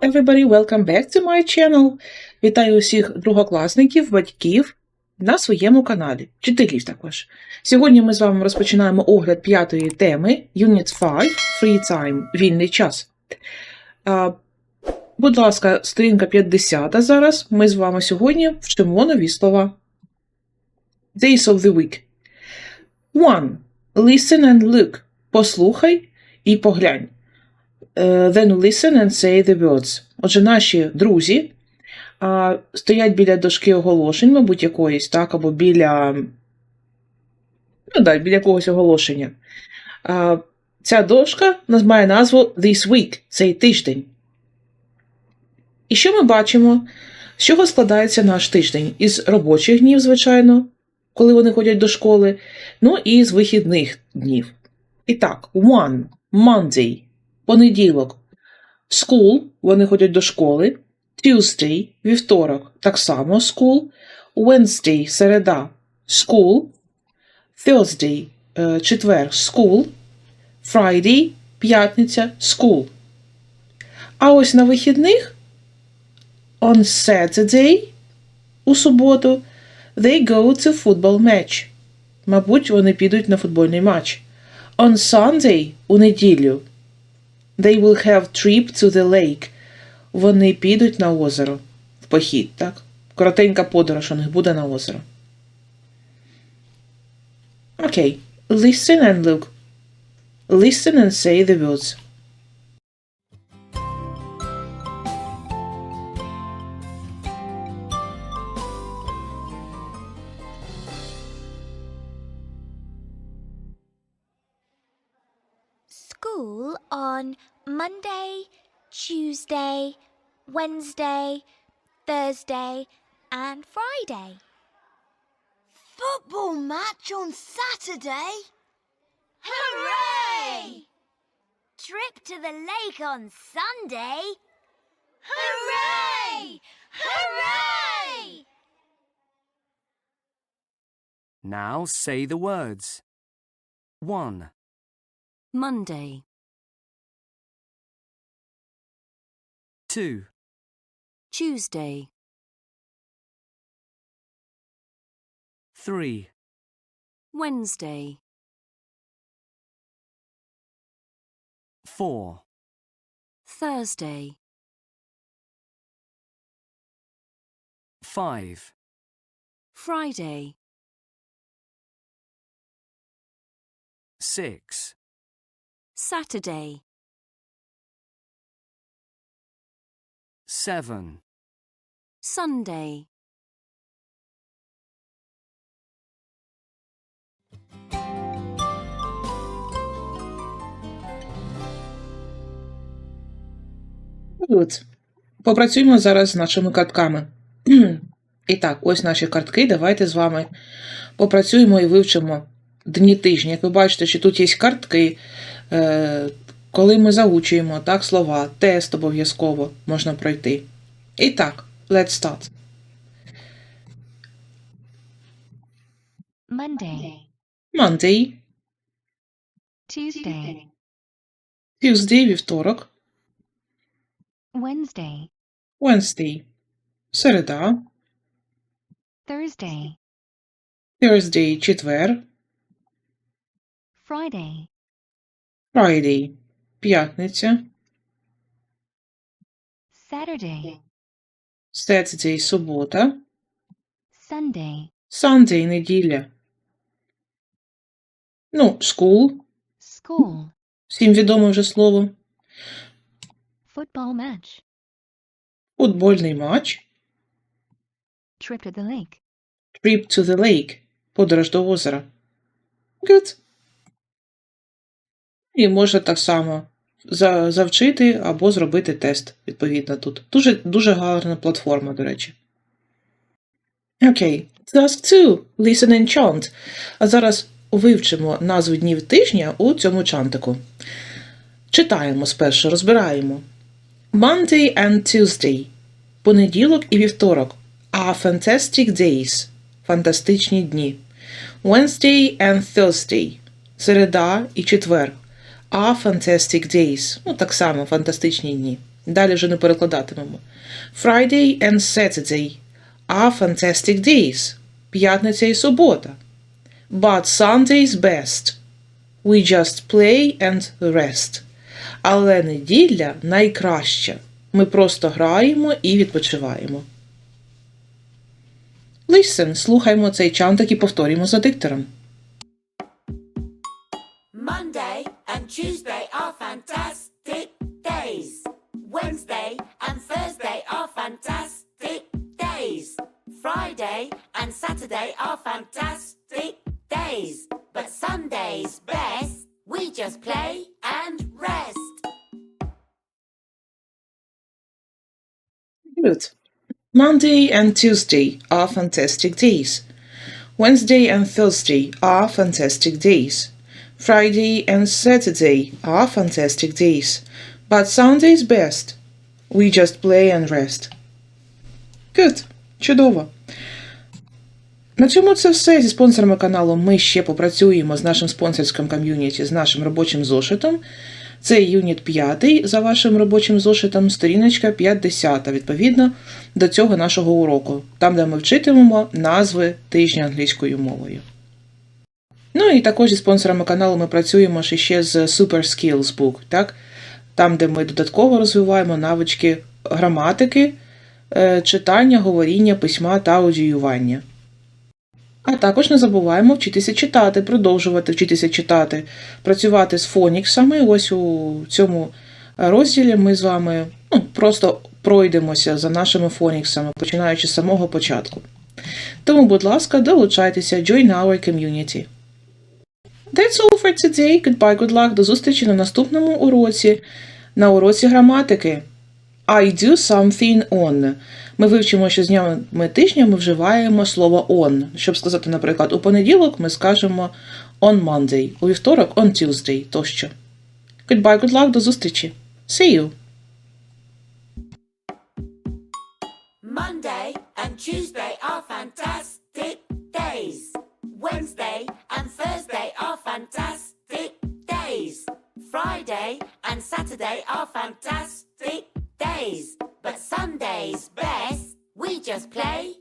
Everybody, welcome back to my channel. Вітаю усіх другокласників, батьків на своєму каналі, вчителів також. Сьогодні ми з вами розпочинаємо огляд п'ятої теми Unit 5 Free Time вільний час. А, будь ласка, сторінка 50 зараз. Ми з вами сьогодні вчимо нові слова. Days of the week. 1. Listen and look. Послухай і поглянь. Е, Then listen and say the words. Отже, наші друзі а, стоять біля дошки оголошень, мабуть, якоїсь, так, або біля. Ну, да, біля якогось оголошення. А, ця дошка має назву This Week, цей тиждень. І що ми бачимо? З чого складається наш тиждень? Із робочих днів, звичайно, коли вони ходять до школи, ну і з вихідних днів. І так, one, Monday, понеділок. School, вони ходять до школи. Tuesday, вівторок, так само school. Wednesday, середа, school. Thursday, е, четвер, school. Friday, п'ятниця, school. А ось на вихідних on Saturday, у суботу, they go to football match. Мабуть, вони підуть на футбольний матч. On Sunday, у неділю, They will have trip to the lake. Вони підуть на озеро. В похід, так? Коротенька подорож у них буде на озеро. Окей. Listen and look. Listen and say the words. School on Monday, Tuesday, Wednesday, Thursday, and Friday. Football match on Saturday? Hooray! Trip to the lake on Sunday. Hooray! Hooray! Now say the words. 1, Monday, 2, Tuesday, 3, Wednesday, 4, Thursday, 5, Friday, 6, Saturday, 7, Sunday, Good. Попрацюємо зараз з нашими картками. І так, ось наші картки. Давайте з вами попрацюємо і вивчимо дні тижня. Як ви бачите, що тут є картки, е, коли ми заучуємо так, слова, тест обов'язково можна пройти. І так, let's start. Monday, Monday, Tuesday, Tuesday, вівторок, Wednesday, Wednesday, середа, Thursday, Thursday, четвер, Friday, Friday, п'ятниця, Saturday, Saturday, субота, Sunday, Sunday, неділя. Ну, school, school, всім відоме вже слово, football match, футбольний матч, trip to the lake, trip to the lake, подорож до озера. Good. І можна так само за- завчити або зробити тест, відповідно, тут. Дуже, дуже гарна платформа, до речі. Окей. Task 2. Listen and chant. А зараз вивчимо назву днів тижня у цьому чантику. Читаємо спершу, розбираємо. Monday and Tuesday. Понеділок і вівторок. Are fantastic days. Фантастичні дні. Wednesday and Thursday. Середа і четвер. Are fantastic days. Ну, так само, фантастичні дні. Далі вже не перекладатимемо. Friday and Saturday are fantastic days. П'ятниця і субота. But Sunday's best. We just play and rest. Але неділя найкраща. Ми просто граємо і відпочиваємо. Listen, слухаймо цей чантик і повторюємо за диктором. Tuesday are fantastic days. Wednesday and Thursday are fantastic days. Friday and Saturday are fantastic days. But Sunday's best. We just play and rest. Good. Monday and Tuesday are fantastic days. Wednesday and Thursday are fantastic days. Friday and Saturday are fantastic days. But Sunday's best. We just play and rest. Good. Чудово. На цьому це все. Зі спонсорами каналу ми ще попрацюємо з нашим спонсорським ком'юніті, з нашим робочим зошитом. Це юніт 5 за вашим робочим зошитом, сторіночка 50, відповідно до цього нашого уроку, там, де ми вчитимемо назви тижня англійською мовою. Ну і також зі спонсорами каналу ми працюємо ще з Super Skills Book, так? там, де ми додатково розвиваємо навички граматики, е, читання, говоріння, письма та аудіювання. А також не забуваємо вчитися читати, продовжувати вчитися читати, працювати з фоніксами. Ось у цьому розділі ми з вами ну, просто пройдемося за нашими фоніксами, починаючи з самого початку. Тому, будь ласка, долучайтеся, join our community. That's all for today. Goodbye, good luck. До зустрічі на наступному уроці, на уроці граматики. I do something on. Ми вивчимо, що з днями тижня ми вживаємо слово on. Щоб сказати, наприклад, у понеділок ми скажемо on Monday, у вівторок on Tuesday тощо. Goodbye, good luck, до зустрічі. See you! Monday and Tuesday are fantastic days. Wednesday and Thursday fantastic days. Friday and Saturday are fantastic days. But Sunday's best. We just play